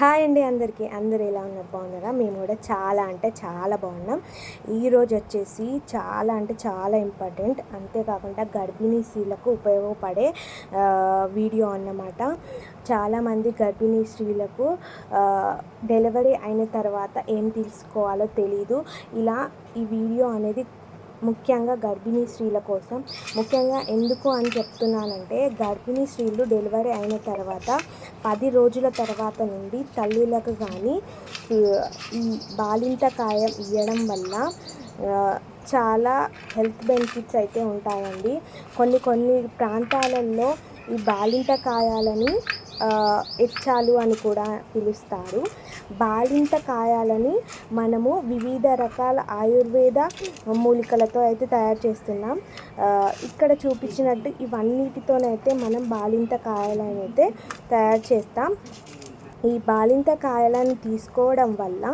Hi అండి అందరికీ. అందరు ఎలా ఉన్నారు? బాగున్నారా? మేము కూడా చాలా అంటే చాలా బాగున్నాం. ఈరోజు వచ్చేసి చాలా అంటే చాలా ఇంపార్టెంట్. అంతేకాకుండా గర్భిణీ స్త్రీలకు ఉపయోగపడే వీడియో అన్నమాట. చాలామంది గర్భిణీ స్త్రీలకు డెలివరీ అయిన తర్వాత ఏం తీసుకోవాలో తెలీదు. ఇలా ఈ వీడియో అనేది ముఖ్యంగా గర్భిణీ స్త్రీల కోసం. ముఖ్యంగా ఎందుకు అని చెప్తున్నానంటే గర్భిణీ స్త్రీలు డెలివరీ అయిన తర్వాత పది రోజుల తర్వాత నుండి తల్లులకు కానీ ఈ బాలింత కాయం ఇవ్వడం వల్ల చాలా హెల్త్ బెనిఫిట్స్ అయితే ఉంటాయండి. కొన్ని కొన్ని ప్రాంతాలలో ఈ బాలింత కాయాలని ఎచ్చాలు అని కూడా పిలుస్తారు. బాలింత కాయాలని మనము వివిధ రకాల ఆయుర్వేద మూలికలతో అయితే తయారు చేస్తున్నాం. ఇక్కడ చూపించినట్టు ఇవన్నిటితోనైతే మనం బాలింత కాయాలని అయితే తయారు చేస్తాం. ఈ బాలింత కాయలను తీసుకోవడం వల్ల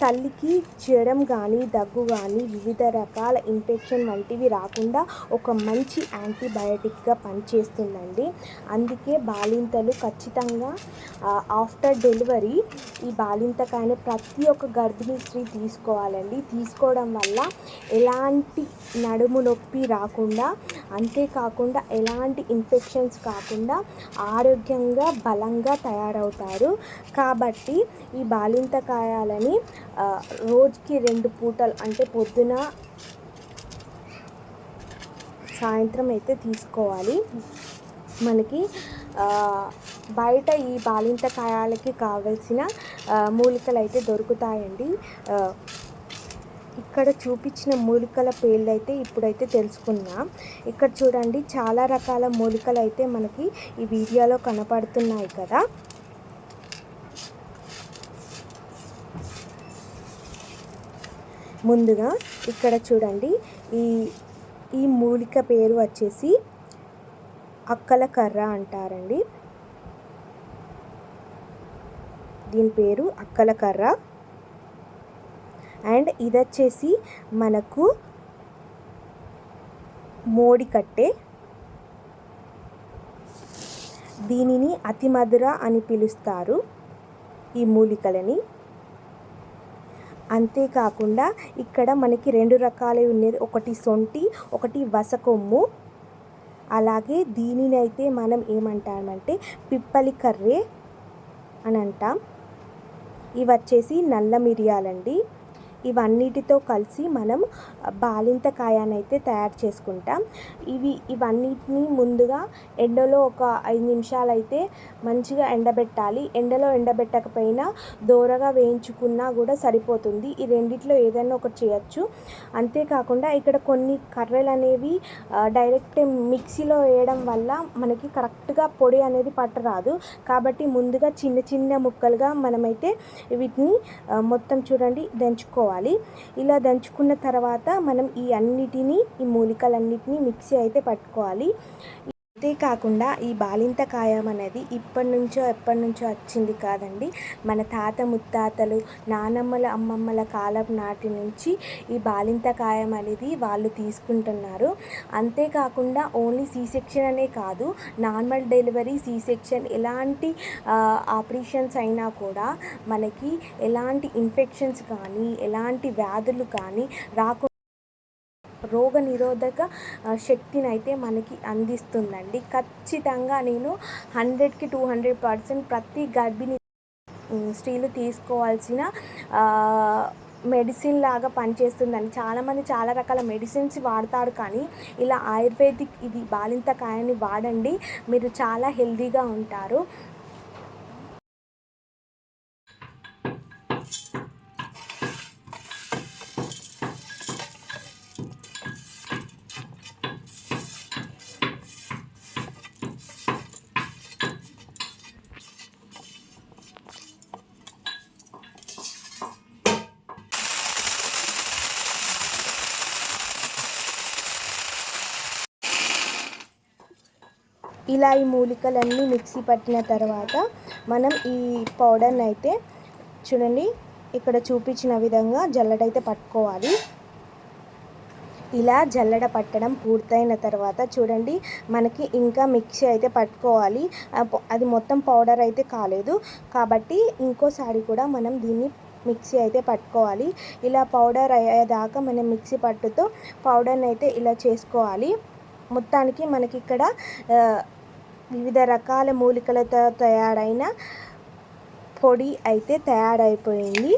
తల్లికి జ్వరం కానీ దగ్గు కానీ వివిధ రకాల ఇన్ఫెక్షన్ వంటివి రాకుండా ఒక మంచి యాంటీబయాటిక్గా పనిచేస్తుందండి. అందుకే బాలింతలు ఖచ్చితంగా ఆఫ్టర్ డెలివరీ ఈ బాలింతకాయని ప్రతి ఒక్క గర్భిణీ స్త్రీ తీసుకోవాలండి. తీసుకోవడం వల్ల ఎలాంటి నడుము నొప్పి రాకుండా అంతేకాకుండా ఎలాంటి ఇన్ఫెక్షన్స్ కాకుండా ఆరోగ్యంగా బలంగా తయారవుతారు. కాబట్టి ఈ బాలింతకాయాలని రోజుకి రెండు పూటలు అంటే పొద్దున సాయంత్రం అయితే తీసుకోవాలి. మనకి బయట ఈ బాలింతకాయాలకి కావలసిన మూలికలు అయితే దొరుకుతాయండి. ఇక్కడ చూపించిన మూలికల పేర్లు అయితే ఇప్పుడైతే తెలుసుకుందాం. ఇక్కడ చూడండి చాలా రకాల మూలికలు అయితే మనకి ఈ వీడియోలో కనపడుతున్నాయి కదా. ముందుగా ఇక్కడ చూడండి ఈ ఈ మూలిక పేరు వచ్చేసి అక్కల కర్ర అంటారండి. దీని పేరు అక్కల కర్ర. అండ్ ఇది వచ్చేసి మనకు మోడి కట్టే దీనిని అతిమధుర అని పిలుస్తారు ఈ మూలికలని. అంతేకాకుండా ఇక్కడ మనకి రెండు రకాలే ఉన్నది. ఒకటి సొంటి ఒకటి వసకొమ్ము. అలాగే దీనినైతే మనం ఏమంటామంటే పిప్పలి కర్రే అని అంటాం. ఇవి వచ్చేసి నల్ల మిరియాలండి. ఇవన్నిటితో కలిసి మనం బాలింత అయితే తయారు చేసుకుంటాం. ఇవి ఇవన్నిటిని ముందుగా ఎండలో ఒక ఐదు నిమిషాలు అయితే మంచిగా ఎండబెట్టాలి. ఎండలో ఎండబెట్టకపోయినా దోరగా వేయించుకున్నా కూడా సరిపోతుంది. ఈ రెండిట్లో ఏదైనా ఒకటి చేయొచ్చు. అంతేకాకుండా ఇక్కడ కొన్ని కర్రలు అనేవి డైరెక్ట్ మిక్సీలో వేయడం వల్ల మనకి కరెక్ట్గా పొడి అనేది పట్టరాదు. కాబట్టి ముందుగా చిన్న చిన్న ముక్కలుగా మనమైతే వీటిని మొత్తం చూడండి దంచుకోవాలి. ఇలా దంచుకున్న తర్వాత మనం ఈ అన్నిటినీ ఈ మూలికలన్నిటినీ మిక్సీ అయితే పట్టుకోవాలి. అంతేకాకుండా ఈ బాలింత కాయం అనేది ఇప్పటి నుంచో ఎప్పటి నుంచో వచ్చింది కాదండి. మన తాత ముత్తాతలు నానమ్మల అమ్మమ్మల కాలం నాటి నుంచి ఈ బాలింత కాయం అనేది వాళ్ళు తీసుకుంటున్నారు. అంతేకాకుండా ఓన్లీ సీ సెక్షన్ అనే కాదు నార్మల్ డెలివరీ సీ సెక్షన్ ఎలాంటి ఆపరేషన్స్ అయినా కూడా మనకి ఎలాంటి ఇన్ఫెక్షన్స్ కానీ ఎలాంటి వ్యాధులు కానీ రాకుండా రోగ నిరోధక శక్తిని అయితే మనకి అందిస్తుందండి. ఖచ్చితంగా నేను హండ్రెడ్కి టూ హండ్రెడ్ పర్సెంట్ ప్రతి గర్భిణి స్త్రీలు తీసుకోవాల్సిన మెడిసిన్ లాగా పనిచేస్తుందని చాలామంది చాలా రకాల మెడిసిన్స్ వాడతారు కానీ ఇలా ఆయుర్వేదిక్ ఇది బాలింతకాయని వాడండి. మీరు చాలా హెల్తీగా ఉంటారు. ఇలా ఈ మూలికలన్నీ మిక్సీ పట్టిన తర్వాత మనం ఈ పౌడర్ని అయితే చూడండి ఇక్కడ చూపించిన విధంగా జల్లడైతే పట్టుకోవాలి. ఇలా జల్లడ పట్టడం పూర్తయిన తర్వాత చూడండి మనకి ఇంకా మిక్సీ అయితే పట్టుకోవాలి. అది మొత్తం పౌడర్ అయితే కాలేదు. కాబట్టి ఇంకోసారి కూడా మనం దీన్ని మిక్సీ అయితే పట్టుకోవాలి. ఇలా పౌడర్ అయ్యేదాకా మనం మిక్సీ పట్టుతో పౌడర్ని అయితే ఇలా చేసుకోవాలి. మొత్తానికి మనకి ఇక్కడ వివిధ రకాల మూలికలతో తయారైన పొడి అయితే తయారైపోయింది.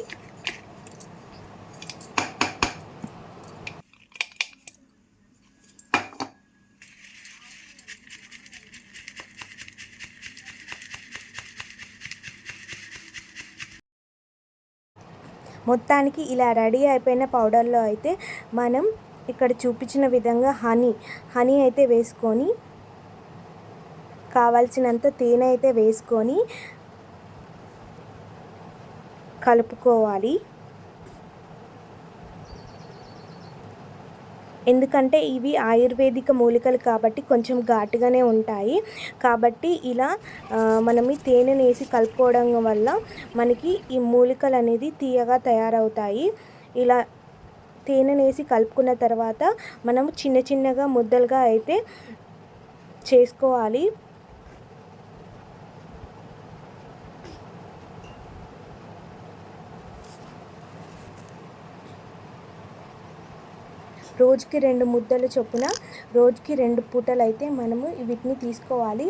మొత్తానికి ఇలా రెడీ అయిపోయిన పౌడర్లో అయితే మనం ఇక్కడ చూపించిన విధంగా హనీ హనీ అయితే వేసుకొని కావాల్సినంత తేనె అయితే వేసుకొని కలుపుకోవాలి. ఎందుకంటే ఇవి ఆయుర్వేదిక మూలికలు కాబట్టి కొంచెం ఘాటుగానే ఉంటాయి. కాబట్టి ఇలా మనమి మనం ఈ తేనెని వేసి కలుపుకోవడం వల్ల మనకి ఈ మూలికలు అనేది తీయగా తయారవుతాయి. ఇలా తేనెనేసి కలుపుకున్న తర్వాత మనం చిన్న చిన్నగా ముద్దలుగా అయితే చేసుకోవాలి. రోజుకి రెండు ముద్దలు చొప్పున రోజుకి రెండు పూటలు అయితే మనము వీటిని తీసుకోవాలి.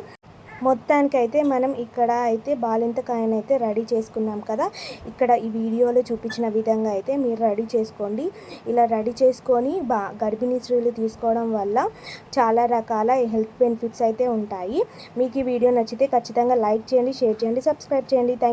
మొత్తానికైతే మనం ఇక్కడ అయితే బాలింతకాయను అయితే రెడీ చేసుకున్నాం కదా. ఇక్కడ ఈ వీడియోలో చూపించిన విధంగా అయితే మీరు రెడీ చేసుకోండి. ఇలా రెడీ చేసుకొని బా గర్భిణీ స్త్రీలు తీసుకోవడం వల్ల చాలా రకాల హెల్త్ బెనిఫిట్స్ అయితే ఉంటాయి. మీకు ఈ వీడియో నచ్చితే ఖచ్చితంగా లైక్ చేయండి షేర్ చేయండి సబ్స్క్రైబ్ చేయండి. థ్యాంక్